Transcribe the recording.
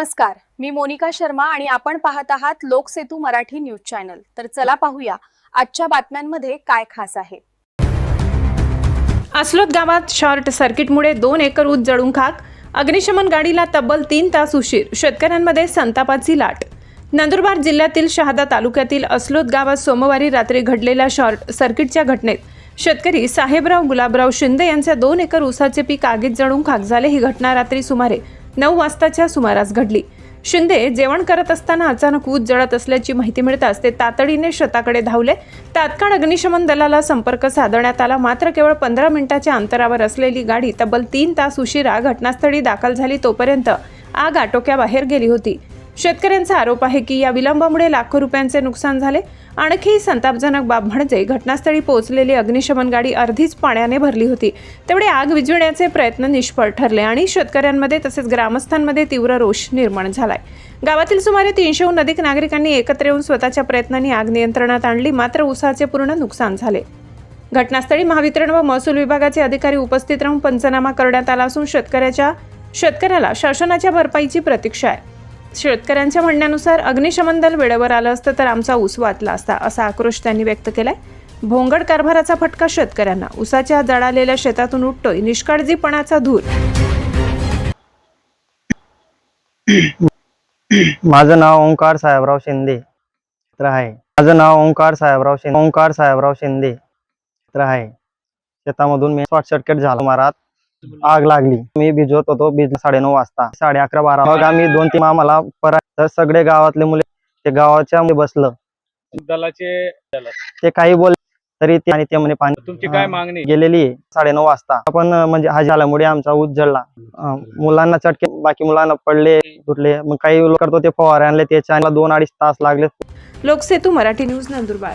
नमस्कार मी मोनिका शर्मा आणि आपण पाहत आहात लोकसेतू मराठी न्यूज चॅनल. तर चला पाहूया आजच्या बातम्यांमध्ये काय खास आहे. अस्लोद गावात शॉर्ट सर्किटमुळे दोन एकर ऊस जळून खाक. अग्निशमन गाडीला तब्बल तीन तास उशीर. शेतकऱ्यांमध्ये संतापाची लाट. नंदुरबार जिल्ह्यातील शहादा तालुक्यातील अस्लोद गावात सोमवारी रात्री घडलेल्या शॉर्ट सर्किटच्या घटनेत शेतकरी साहेबराव गुलाबराव शिंदे यांच्या दोन एकर ऊसाचे पीक आगीत जळून खाक झाले. ही घटना रात्री सुमारे नऊ वाजताच्या सुमारास घडली. शिंदे जेवण करत असताना अचानक ऊस जळत असल्याची माहिती मिळताच ते तातडीने शेताकडे धावले. तात्काळ अग्निशमन दलाला संपर्क साधण्यात आला. मात्र केवळ पंधरा मिनिटाच्या अंतरावर असलेली गाडी तब्बल तीन तास उशिरा घटनास्थळी दाखल झाली तोपर्यंत आग आटोक्याबाहेर गेली होती. शेतकऱ्यांचा आरोप आहे की या विलंबामुळे लाखो रुपयांचे नुकसान झाले. आणखी संतापजनक बाब म्हणजे घटनास्थळी पोहोचलेली अग्निशमन गाडी अर्धीच पाण्याने भरली होती. तेवढे आग विझविण्याचे प्रयत्न निष्फळ ठरले आणि शेतकऱ्यांमध्ये तसेच ग्रामस्थांमध्ये तीव्र रोष निर्माण झालाय. गावातील सुमारे तीनशेहून अधिक नागरिकांनी एकत्र येऊन स्वतःच्या प्रयत्नांनी आग नियंत्रणात आणली. मात्र उसाचे पूर्ण नुकसान झाले. घटनास्थळी महावितरण व महसूल विभागाचे अधिकारी उपस्थित राहून पंचनामा करण्यात आला असून शेतकऱ्याच्या शेतकऱ्याला शासनाच्या भरपाईची प्रतीक्षा आहे. शेतकऱ्यांच्या म्हणण्यानुसार अग्निशमन दल वेळेवर आलं असतं तर आमचा ऊस वाचला असता असा आक्रोश त्यांनी व्यक्त केलाय. भोंगड कारभाराचा फटका शेतकऱ्यांना. उसाच्या जळालेल्या शेतातून उठतोय निष्काळजीपणाचा धूर. माझं नाव ओंकार साहेबराव शिंदे तर आहे. माझं नाव ओंकार साहेबराव शिंदे ओंकार साहेबराव शिंदे तर आहे. शेतामधून मी शॉर्ट सर्किट झाला. मारात आग लागली. मी भिजवत होतो भिज साडेनऊ वाजता. साडे अकरा बारा. मग आम्ही दोन तीन मला परत सगळे गावातले मुले ते गावाच्या मध्ये बसलं. दलाचे ते काही बोल तरी ते आणि ते म्हणे पाणी तुमची काय. मागणी? गेलेली आहे साडेनऊ वाजता. आपण म्हणजे हा झाल्यामुळे आमचा ऊस जळला मुलांना चटके बाकी मुलांना पडले तुटले मग काही लोक करतो ते फवारे आणले त्याच्या दोन अडीच तास लागले. लोकसेतू मराठी न्यूज नंदुरबार.